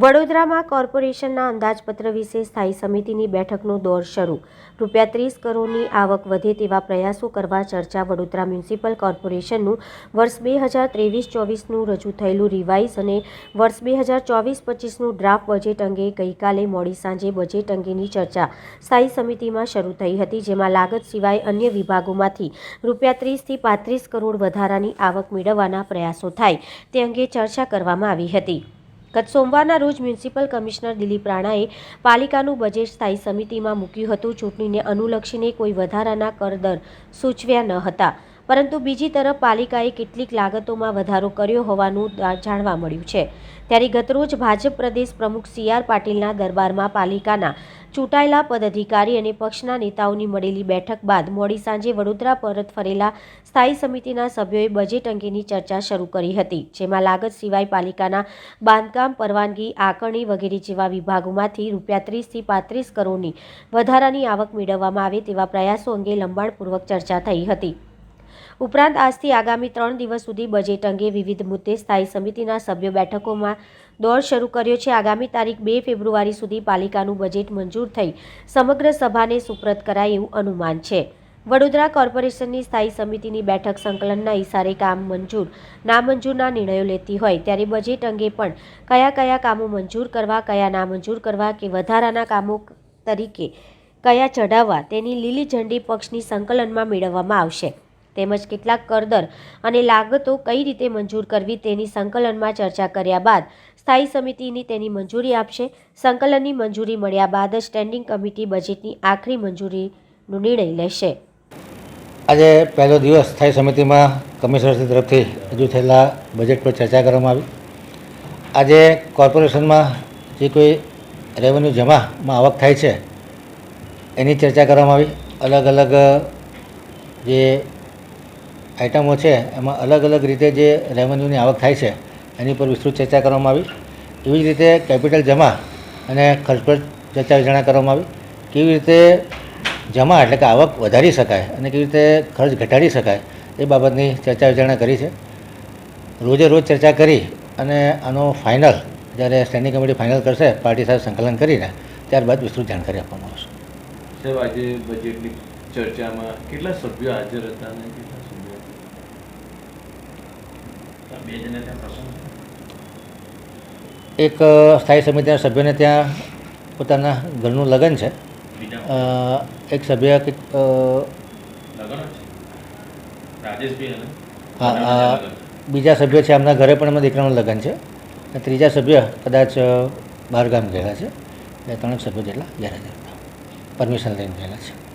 વડોદરામાં કોર્પોરેશનના અંદાજપત્ર વિશે સ્થાયી સમિતિની બેઠકનો દોર શરૂ. રૂપિયા ત્રીસ કરોડની આવક વધે તેવા પ્રયાસો કરવા ચર્ચા વડોદરા મ્યુનિસિપલ કોર્પોરેશનનું. વર્ષ બે હજાર ત્રેવીસ ચોવીસનું રજૂ થયેલું રિવાઇઝ અને વર્ષ બે હજાર ચોવીસ પચીસનું ડ્રાફ્ટ બજેટ અંગે ગઈકાલે મોડી સાંજે બજેટ અંગેની ચર્ચા સ્થાયી સમિતિમાં શરૂ થઈ હતી, જેમાં લાગત સિવાય અન્ય વિભાગોમાંથી રૂપિયા ત્રીસથી પાંત્રીસ કરોડ વધારાની આવક મેળવવાના પ્રયાસો થાય તે અંગે ચર્ચા કરવામાં આવી હતી. ગત સોમવારના રોજ મ્યુનિસિપલ કમિશનર દિલીપ રાણાએ પાલિકાનું બજેટ સ્થાયી સમિતિમાં મૂક્યું હતું. ચૂંટણીને અનુલક્ષીને કોઈ વધારાના કરદર સૂચવ્યા ન હતા. પરંતુ બીજી તરફ પાલિકાએ કેટલીક લાગતોમાં વધારો કર્યો હોવાનું જાણવા મળ્યું છે. ત્યારે ગતરોજ ભાજપ પ્રદેશ પ્રમુખ સી આર પાટીલના દરબારમાં પાલિકાના ચૂંટાયેલા પદાધિકારી અને પક્ષના નેતાઓની મળેલી બેઠક બાદ મોડી સાંજે વડોદરા પરત ફરેલા સ્થાયી સમિતિના સભ્યોએ બજેટ અંગેની ચર્ચા શરૂ કરી હતી, જેમાં લાગત સિવાય પાલિકાના બાંધકામ, પરવાનગી આકરણી વગેરે જેવા વિભાગોમાંથી રૂપિયા ત્રીસથી પાંત્રીસ કરોડની વધારાની આવક મેળવવામાં આવે તેવા પ્રયાસો અંગે લંબાણપૂર્વક ચર્ચા થઈ હતી. ઉપરાંત આજથી આગામી ત્રણ દિવસ સુધી બજેટ અંગે વિવિધ મુદ્દે સ્થાયી સમિતિના સભ્યો બેઠકોમાં દોર શરૂ કર્યો છે. આગામી તારીખ બે ફેબ્રુઆરી સુધી પાલિકાનું બજેટ મંજૂર થઈ સમગ્ર સભાને સુપ્રત કરાય એવું અનુમાન છે. વડોદરા કોર્પોરેશનની સ્થાયી સમિતિની બેઠક સંકલનના ઇશારે કામ મંજૂર, નામંજૂરના નિર્ણયો લેતી હોય ત્યારે બજેટ અંગે પણ કયા કયા કામો મંજૂર કરવા, કયા નામંજૂર કરવા કે વધારાના કામો તરીકે કયા ચઢાવવા તેની લીલી ઝંડી પક્ષની સંકલનમાં મેળવવામાં આવશે. તેમજ કેટલાક કરદર અને લાગતો કઈ રીતે મંજૂર કરવી તેની સંકલનમાં ચર્ચા કર્યા બાદ સ્થાયી સમિતિની તેની મંજૂરી આપશે. સંકલનની મંજૂરી મળ્યા બાદ સ્ટેન્ડિંગ કમિટી બજેટની આખરી મંજૂરીનો નિર્ણય લેશે. આજે પહેલો દિવસ સ્થાયી સમિતિમાં કમિશનરશ્રી તરફથી રજૂ થયેલા બજેટ પર ચર્ચા કરવામાં આવી. આજે કોર્પોરેશનમાં જે કોઈ રેવન્યુ જમામાં આવક થાય છે, એની ચર્ચા કરવામાં આવી. અલગ અલગ જે આઇટમો છે, એમાં અલગ અલગ રીતે જે રેવન્યુની આવક થાય છે, એની પર વિસ્તૃત ચર્ચા કરવામાં આવી. એવી જ રીતે કેપિટલ જમા અને ખર્ચ પર ચર્ચા વિચારણા કરવામાં આવી. કેવી રીતે જમા એટલે કે આવક વધારી શકાય અને કેવી રીતે ખર્ચ ઘટાડી શકાય, એ બાબતની ચર્ચા વિચારણા કરી છે. રોજે રોજ ચર્ચા કરી અને આનો ફાઇનલ જ્યારે સ્ટેન્ડિંગ કમિટી ફાઇનલ કરશે, પાર્ટી સાથે સંકલન કરીને ત્યારબાદ વિસ્તૃત જાણકારી આપવામાં આવશે. સાહેબ, આજે બજેટની ચર્ચામાં કેટલા સભ્યો હાજર હતા કેટલા સભ્યો બે જણા ત્યાં પ્રસંગ એક સ્થાયી સમિતિના સભ્યને ત્યાં પોતાના ઘરનું લગ્ન છે. એક સભ્ય કંઈક હા બીજા સભ્ય છે એમના ઘરે પણ એમના દીકરાનું લગ્ન છે. અને ત્રીજા સભ્ય કદાચ બહારગામ બહાર ગામ ગયેલા છે. બે ત્રણ સભ્યો જેટલા ગેરહાજર પરમિશન લઈને ગયેલા છે.